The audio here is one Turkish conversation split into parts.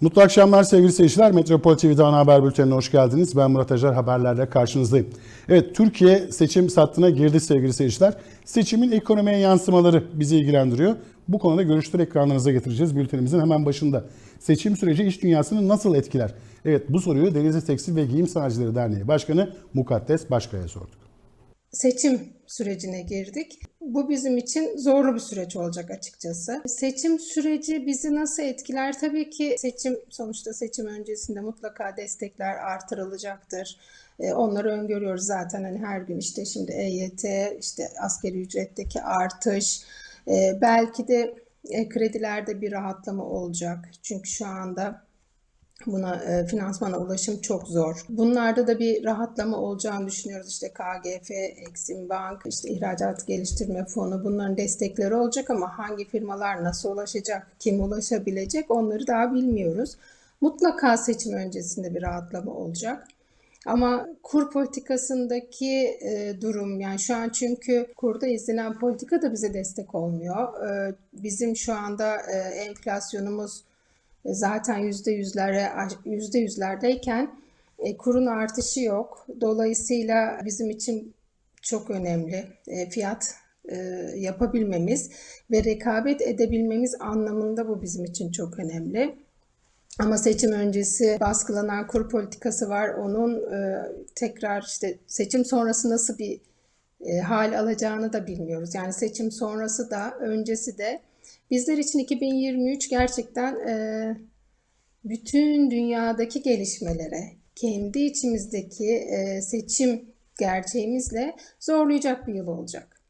Mutlu akşamlar sevgili seyirciler. Metropol TV'de ana haber bültenine hoş geldiniz. Ben Murat Acar haberlerle karşınızdayım. Evet Türkiye seçim sattığına girdi sevgili seyirciler. Seçimin ekonomiye yansımaları bizi ilgilendiriyor. Bu konuda görüşleri ekranlarınıza getireceğiz bültenimizin hemen başında. Seçim süreci iş dünyasını nasıl etkiler? Evet bu soruyu Denizli Tekstil ve Giyim Sanatçıları Derneği Başkanı Mukaddes Başkaya sorduk. seçim sürecine girdik. Bu bizim için zorlu bir süreç olacak açıkçası. Seçim süreci bizi nasıl etkiler? Tabii ki seçim sonuçta seçim öncesinde mutlaka destekler artırılacaktır. Ee, Onları öngörüyoruz zaten hani her gün işte şimdi EYT, işte askeri ücretteki artış, e, belki de e, kredilerde bir rahatlama olacak. Çünkü şu anda Buna e, finansmana ulaşım çok zor. Bunlarda da bir rahatlama olacağını düşünüyoruz. İşte KGF, Exim Bank, işte ihracat geliştirme fonu bunların destekleri olacak ama hangi firmalar nasıl ulaşacak, kim ulaşabilecek onları daha bilmiyoruz. Mutlaka seçim öncesinde bir rahatlama olacak. Ama kur politikasındaki e, durum yani şu an çünkü kurda izlenen politika da bize destek olmuyor. E, bizim şu anda e, enflasyonumuz zaten yüzde yüzlere yüzde yüzlerdeyken e, kurun artışı yok. Dolayısıyla bizim için çok önemli e, fiyat e, yapabilmemiz ve rekabet edebilmemiz anlamında bu bizim için çok önemli. Ama seçim öncesi baskılanan kur politikası var. Onun e, tekrar işte seçim sonrası nasıl bir e, hal alacağını da bilmiyoruz. Yani seçim sonrası da öncesi de bizler için 2023 gerçekten e, bütün dünyadaki gelişmelere, kendi içimizdeki e, seçim gerçeğimizle zorlayacak bir yıl olacak.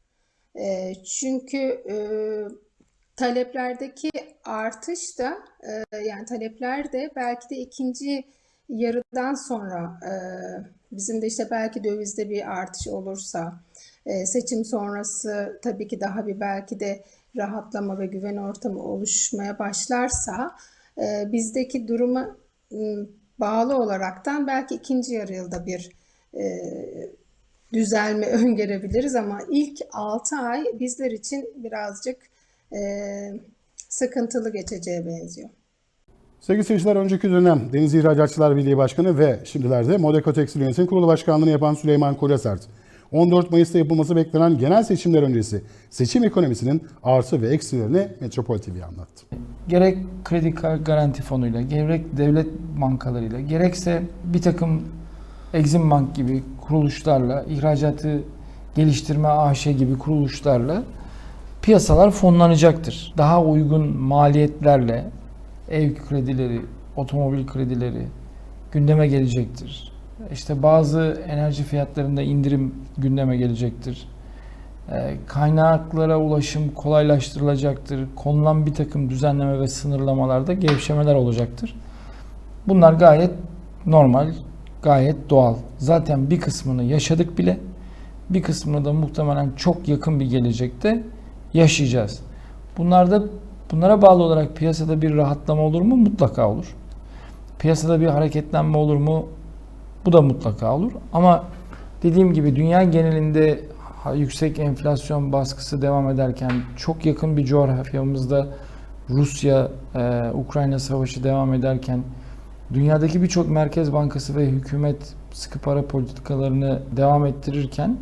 E, çünkü e, taleplerdeki artış da e, yani talepler de belki de ikinci yarıdan sonra e, bizim de işte belki dövizde bir artış olursa e, seçim sonrası tabii ki daha bir belki de rahatlama ve güven ortamı oluşmaya başlarsa e, bizdeki duruma m, bağlı olaraktan belki ikinci yarı yılda bir e, düzelme öngörebiliriz ama ilk 6 ay bizler için birazcık e, sıkıntılı geçeceğe benziyor. Sevgili seyirciler önceki dönem Deniz İhracatçılar Birliği Başkanı ve şimdilerde Modeko Tekstil Yönetim Kurulu Başkanlığını yapan Süleyman Kolasert, 14 Mayıs'ta yapılması beklenen genel seçimler öncesi seçim ekonomisinin artı ve eksilerini Metropol TV'ye anlattı. gerek kredi garanti fonuyla, gerek devlet bankalarıyla, gerekse bir takım Exim Bank gibi kuruluşlarla, ihracatı geliştirme AŞ gibi kuruluşlarla piyasalar fonlanacaktır. Daha uygun maliyetlerle ev kredileri, otomobil kredileri gündeme gelecektir. İşte bazı enerji fiyatlarında indirim gündeme gelecektir. Ee, Kaynaklara ulaşım kolaylaştırılacaktır. Konulan bir takım düzenleme ve sınırlamalarda gevşemeler olacaktır. Bunlar gayet normal, gayet doğal. Zaten bir kısmını yaşadık bile. Bir kısmını da muhtemelen çok yakın bir gelecekte yaşayacağız. Bunlarda bunlara bağlı olarak piyasada bir rahatlama olur mu? Mutlaka olur. Piyasada bir hareketlenme olur mu? Bu da mutlaka olur. Ama dediğim gibi dünya genelinde yüksek enflasyon baskısı devam ederken çok yakın bir coğrafyamızda Rusya e, savaşı devam ederken dünyadaki birçok merkez bankası ve hükümet sıkı para politikalarını devam ettirirken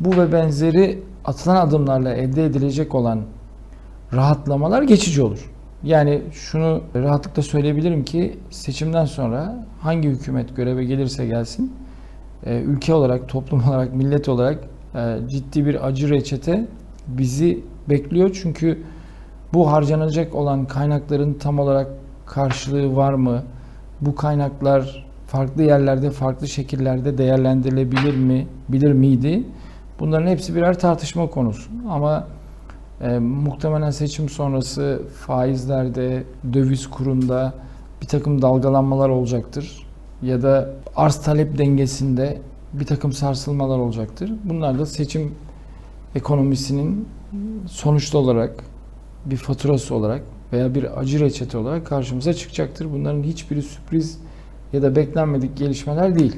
bu ve benzeri atılan adımlarla elde edilecek olan rahatlamalar geçici olur. Yani şunu rahatlıkla söyleyebilirim ki seçimden sonra hangi hükümet göreve gelirse gelsin e, ülke olarak, toplum olarak, millet olarak e, ciddi bir acı reçete bizi bekliyor. Çünkü bu harcanacak olan kaynakların tam olarak karşılığı var mı? Bu kaynaklar farklı yerlerde, farklı şekillerde değerlendirilebilir mi, bilir miydi? Bunların hepsi birer tartışma konusu. Ama e, muhtemelen seçim sonrası faizlerde, döviz kurunda bir takım dalgalanmalar olacaktır. Ya da arz talep dengesinde bir takım sarsılmalar olacaktır. Bunlar da seçim ekonomisinin sonuçta olarak bir faturası olarak veya bir acı reçete olarak karşımıza çıkacaktır. Bunların hiçbiri sürpriz ya da beklenmedik gelişmeler değil.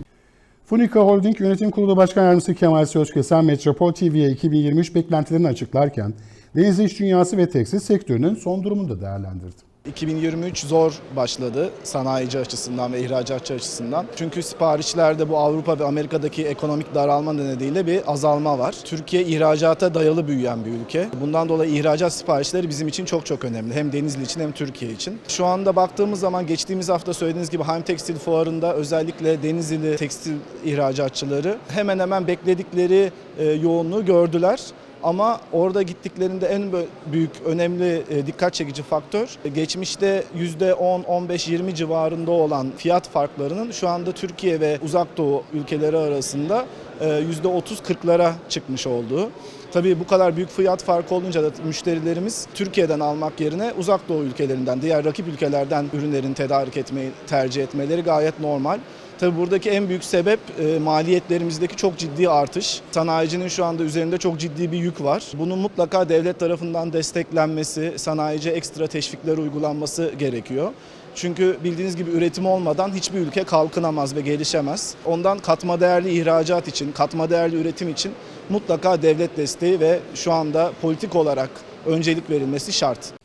Funika Holding Yönetim Kurulu Başkan Yardımcısı Kemal Sözkesen Metropol TV'ye 2023 beklentilerini açıklarken deniz iş dünyası ve tekstil sektörünün son durumunu da değerlendirdi. 2023 zor başladı sanayici açısından ve ihracatçı açısından. Çünkü siparişlerde bu Avrupa ve Amerika'daki ekonomik daralma nedeniyle bir azalma var. Türkiye ihracata dayalı büyüyen bir ülke. Bundan dolayı ihracat siparişleri bizim için çok çok önemli. Hem Denizli için hem Türkiye için. Şu anda baktığımız zaman geçtiğimiz hafta söylediğiniz gibi Heim Tekstil Fuarı'nda özellikle Denizli tekstil ihracatçıları hemen hemen bekledikleri e, yoğunluğu gördüler. Ama orada gittiklerinde en büyük, önemli, e, dikkat çekici faktör e, geçmişte %10, 15, 20 civarında olan fiyat farklarının şu anda Türkiye ve Uzak Doğu ülkeleri arasında e, %30-40'lara çıkmış olduğu. Tabii bu kadar büyük fiyat farkı olunca da müşterilerimiz Türkiye'den almak yerine Uzak Doğu ülkelerinden, diğer rakip ülkelerden ürünlerin tedarik etmeyi tercih etmeleri gayet normal. Tabii buradaki en büyük sebep e, maliyetlerimizdeki çok ciddi artış. Sanayicinin şu anda üzerinde çok ciddi bir yük var. Bunun mutlaka devlet tarafından desteklenmesi, sanayici ekstra teşvikler uygulanması gerekiyor. Çünkü bildiğiniz gibi üretim olmadan hiçbir ülke kalkınamaz ve gelişemez. Ondan katma değerli ihracat için, katma değerli üretim için mutlaka devlet desteği ve şu anda politik olarak öncelik verilmesi şart.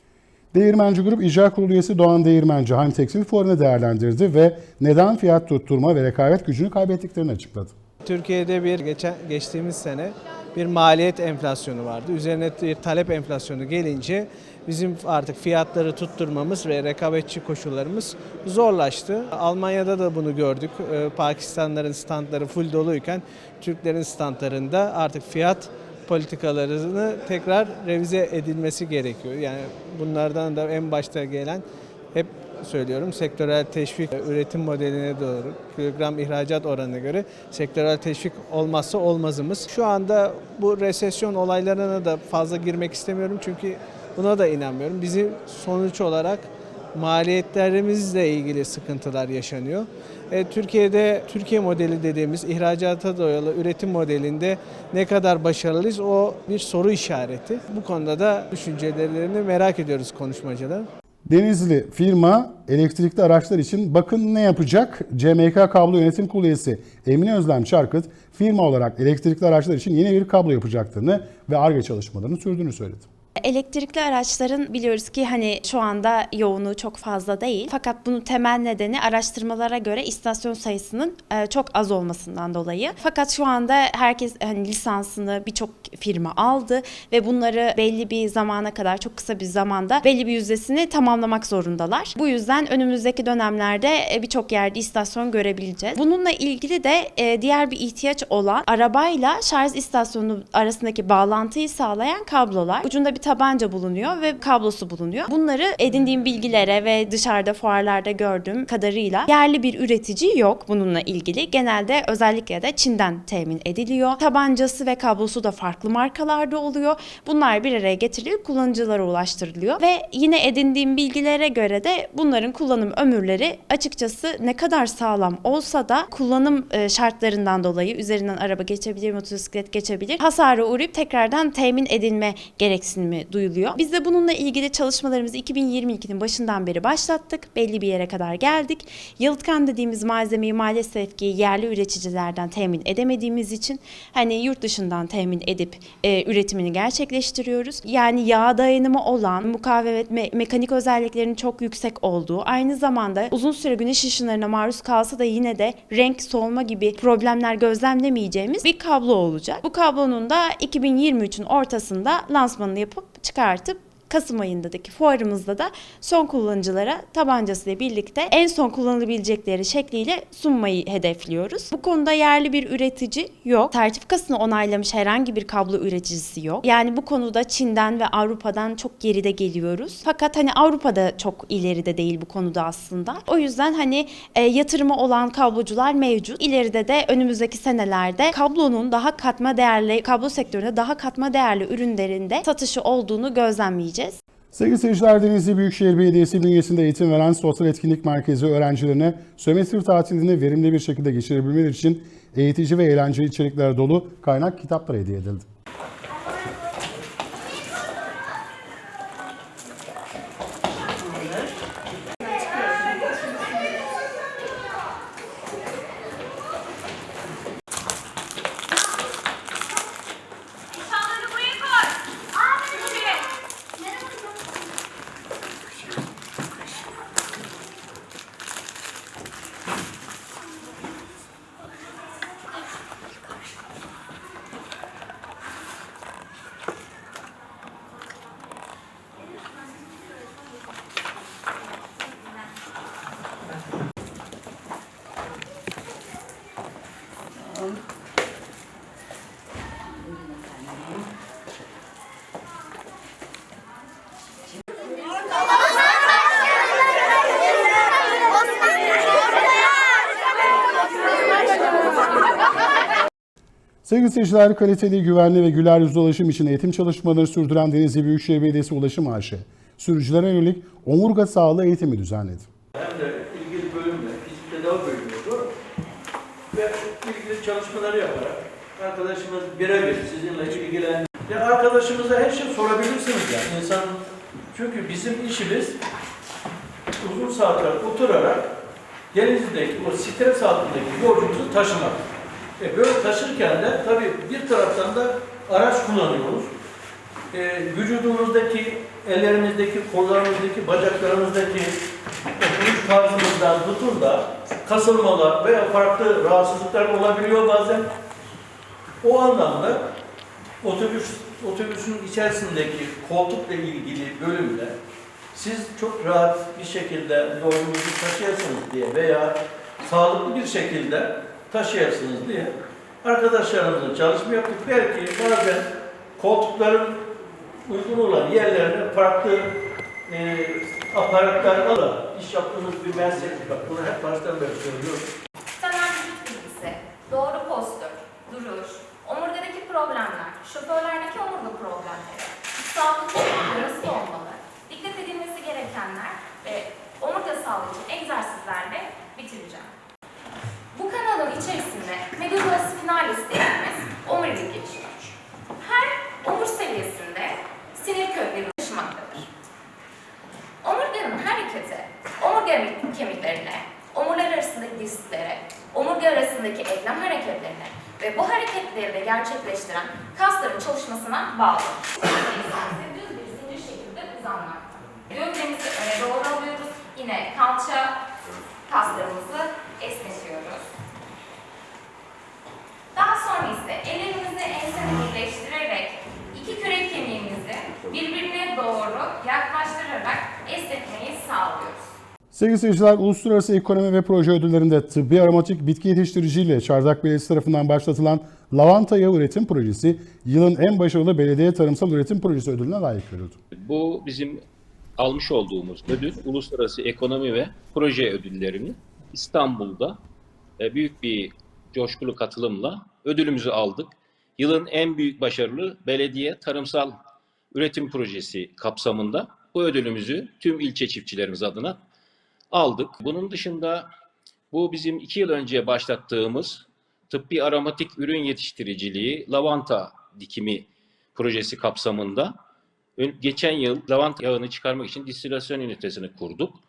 Değirmenci Grup İcra Kurulu üyesi Doğan Değirmenci Heim Tekstil Fuarı'nı değerlendirdi ve neden fiyat tutturma ve rekabet gücünü kaybettiklerini açıkladı. Türkiye'de bir geçen geçtiğimiz sene bir maliyet enflasyonu vardı. Üzerine bir talep enflasyonu gelince bizim artık fiyatları tutturmamız ve rekabetçi koşullarımız zorlaştı. Almanya'da da bunu gördük. Ee, Pakistanların standları full doluyken Türklerin standlarında artık fiyat politikalarını tekrar revize edilmesi gerekiyor. Yani bunlardan da en başta gelen hep söylüyorum sektörel teşvik üretim modeline doğru kilogram ihracat oranına göre sektörel teşvik olmazsa olmazımız. Şu anda bu resesyon olaylarına da fazla girmek istemiyorum çünkü buna da inanmıyorum. Bizim sonuç olarak maliyetlerimizle ilgili sıkıntılar yaşanıyor. E, Türkiye'de Türkiye modeli dediğimiz ihracata dayalı üretim modelinde ne kadar başarılıyız o bir soru işareti. Bu konuda da düşüncelerini merak ediyoruz konuşmacılar. Denizli firma elektrikli araçlar için bakın ne yapacak? CMK Kablo Yönetim Kurulu üyesi Emine Özlem Çarkıt firma olarak elektrikli araçlar için yeni bir kablo yapacaklarını ve ARGE çalışmalarını sürdüğünü söyledi. Elektrikli araçların biliyoruz ki hani şu anda yoğunluğu çok fazla değil. Fakat bunun temel nedeni araştırmalara göre istasyon sayısının e, çok az olmasından dolayı. Fakat şu anda herkes hani lisansını birçok firma aldı ve bunları belli bir zamana kadar çok kısa bir zamanda belli bir yüzdesini tamamlamak zorundalar. Bu yüzden önümüzdeki dönemlerde e, birçok yerde istasyon görebileceğiz. Bununla ilgili de e, diğer bir ihtiyaç olan arabayla şarj istasyonu arasındaki bağlantıyı sağlayan kablolar. Ucunda bir tabanca bulunuyor ve kablosu bulunuyor. Bunları edindiğim bilgilere ve dışarıda fuarlarda gördüğüm kadarıyla yerli bir üretici yok bununla ilgili. Genelde özellikle de Çin'den temin ediliyor. Tabancası ve kablosu da farklı markalarda oluyor. Bunlar bir araya getirilip kullanıcılara ulaştırılıyor ve yine edindiğim bilgilere göre de bunların kullanım ömürleri açıkçası ne kadar sağlam olsa da kullanım e, şartlarından dolayı üzerinden araba geçebilir, motosiklet geçebilir. Hasara uğrayıp tekrardan temin edilme gereksinimi duyuluyor. Biz de bununla ilgili çalışmalarımızı 2022'nin başından beri başlattık. Belli bir yere kadar geldik. Yalıtkan dediğimiz malzemeyi maalesef ki yerli üreticilerden temin edemediğimiz için hani yurt dışından temin edip e, üretimini gerçekleştiriyoruz. Yani yağ dayanımı olan, mukavemet me- mekanik özelliklerinin çok yüksek olduğu, aynı zamanda uzun süre güneş ışınlarına maruz kalsa da yine de renk solma gibi problemler gözlemlemeyeceğimiz bir kablo olacak. Bu kablonun da 2023'ün ortasında lansmanını yapıp çıkartıp Kasım ayındaki fuarımızda da son kullanıcılara tabancasıyla birlikte en son kullanılabilecekleri şekliyle sunmayı hedefliyoruz. Bu konuda yerli bir üretici yok. Sertifikasını onaylamış herhangi bir kablo üreticisi yok. Yani bu konuda Çin'den ve Avrupa'dan çok geride geliyoruz. Fakat hani Avrupa'da çok ileride değil bu konuda aslında. O yüzden hani e, yatırımı olan kablocular mevcut. İleride de önümüzdeki senelerde kablonun daha katma değerli, kablo sektöründe daha katma değerli ürünlerinde satışı olduğunu gözlemleyeceğiz. Sevgili seyirciler Denizli Büyükşehir Belediyesi bünyesinde eğitim veren Sosyal Etkinlik Merkezi öğrencilerine sömestr tatilini verimli bir şekilde geçirebilmeleri için eğitici ve eğlenceli içerikler dolu kaynak kitaplar hediye edildi. Sevgili seyirciler, kaliteli, güvenli ve güler yüzlü ulaşım için eğitim çalışmalarını sürdüren Denizli Büyükşehir Belediyesi Ulaşım AŞ, sürücülere yönelik omurga sağlığı eğitimi düzenledi. hem de ilgili bölümle fizik tedavi bölümüydü. Ve ilgili çalışmaları yaparak arkadaşımız birebir sizinle ilgilen. Ya arkadaşımıza her şey sorabilirsiniz yani insan çünkü bizim işimiz uzun saatler oturarak denizdeki o stres altındaki yolcumuzu taşımak. E böyle taşırken de tabii bir taraftan da araç kullanıyoruz. E, vücudumuzdaki, ellerimizdeki, kollarımızdaki, bacaklarımızdaki oturuş tarzımızdan tutun da kasılmalar veya farklı rahatsızlıklar olabiliyor bazen. O anlamda otobüs otobüsün içerisindeki koltukla ilgili bölümde siz çok rahat bir şekilde yolculuğunuzu taşıyasınız diye veya sağlıklı bir şekilde taşıyasınız diye arkadaşlarımızla çalışma yaptık. Belki bazen koltukların uygun olan yerlerine farklı e, aparatlar alıp iş yaptığımız bir meslek. Bak bunu hep baştan beri söylüyorum. Temel vücut bilgisi, doğru postür, duruş, omurgadaki problemler, şoförlerdeki omurga problemleri, sağlıklı nasıl olmalı, dikkat edilmesi gerekenler ve omurga sağlığı için egzersizlerle bitireceğim. Bu kanalın içerisinde medulla spinalis dediğimiz omurilik geçiyor. Her omur seviyesinde sinir kökleri taşımaktadır. Omurganın hareketi, omurga kemiklerine, omurlar arasındaki disklere, omurga arasındaki eklem hareketlerine ve bu hareketleri de gerçekleştiren kasların çalışmasına bağlı. Düz bir zincir şeklinde uzanmakta. Gövdemizi öne doğru alıyoruz. Yine kalça kaslarımızı esnetiyoruz. Daha sonra ise ellerimizi ensene birleştirerek iki kürek kemiğimizi birbirine doğru yaklaştırarak esnetmeyi sağlıyoruz. Sevgili seyirciler, Uluslararası Ekonomi ve Proje Ödülleri'nde tıbbi aromatik bitki yetiştiriciyle Çardak Belediyesi tarafından başlatılan Lavanta Yağı Üretim Projesi, yılın en başarılı belediye tarımsal üretim projesi ödülüne layık görüldü. Bu bizim almış olduğumuz ödül Uluslararası Ekonomi ve Proje Ödülleri'ni İstanbul'da e, büyük bir coşkulu katılımla ödülümüzü aldık. Yılın en büyük başarılı belediye tarımsal üretim projesi kapsamında bu ödülümüzü tüm ilçe çiftçilerimiz adına aldık. Bunun dışında bu bizim iki yıl önce başlattığımız tıbbi aromatik ürün yetiştiriciliği lavanta dikimi projesi kapsamında geçen yıl lavanta yağını çıkarmak için distilasyon ünitesini kurduk.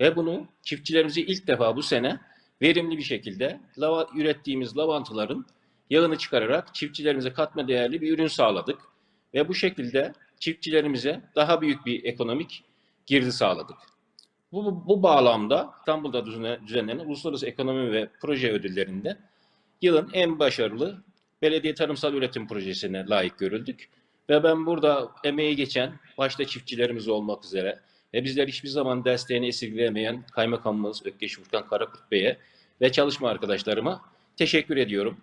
Ve bunu çiftçilerimize ilk defa bu sene verimli bir şekilde lava, ürettiğimiz lavantaların yağını çıkararak çiftçilerimize katma değerli bir ürün sağladık. Ve bu şekilde çiftçilerimize daha büyük bir ekonomik girdi sağladık. Bu, bu, bu bağlamda İstanbul'da düzenle- düzenlenen Uluslararası Ekonomi ve Proje Ödülleri'nde yılın en başarılı belediye tarımsal üretim projesine layık görüldük. Ve ben burada emeği geçen, başta çiftçilerimiz olmak üzere ve bizler hiçbir zaman desteğini esirgeyemeyen Kaymakamımız Ökkeş Furkan Karakurt Bey'e ve çalışma arkadaşlarıma teşekkür ediyorum.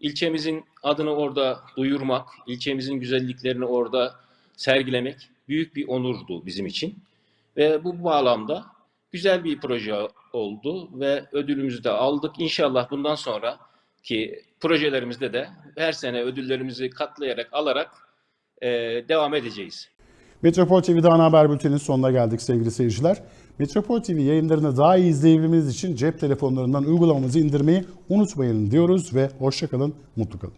İlçemizin adını orada duyurmak, ilçemizin güzelliklerini orada sergilemek büyük bir onurdu bizim için. Ve bu bağlamda güzel bir proje oldu ve ödülümüzü de aldık. İnşallah bundan sonra ki projelerimizde de her sene ödüllerimizi katlayarak alarak e, devam edeceğiz. Metropol TV'de ana haber bülteninin sonuna geldik sevgili seyirciler. Metropol TV yayınlarını daha iyi izleyebilmeniz için cep telefonlarından uygulamamızı indirmeyi unutmayın diyoruz ve hoşçakalın, mutlu kalın.